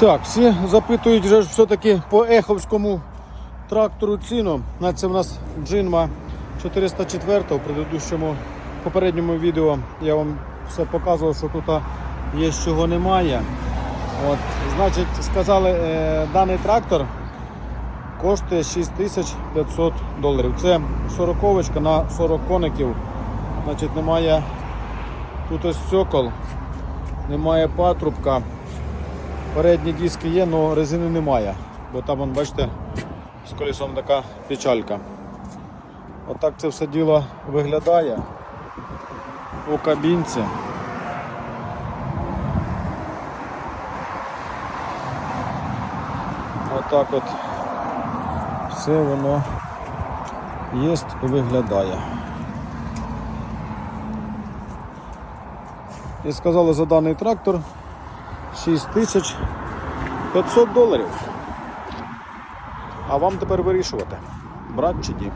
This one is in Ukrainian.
Так, всі запитують вже все-таки по еховському трактору ціну. Це в нас Джинма 404 в предыдущому попередньому відео я вам все показував, що тут є, чого немає. От, значить, сказали, е, даний трактор коштує 6500 доларів. Це 40 на 40 коників. Значить, немає тут ось стекол, немає патрубка. Передні диски є, але резини немає. Бо там, вон, бачите, з колесом така печалька. Отак це все діло виглядає у кабінці. Отак от все воно є і виглядає. І сказали за даний трактор 6500 доларів. А вам тепер вирішувати, брати чи ні.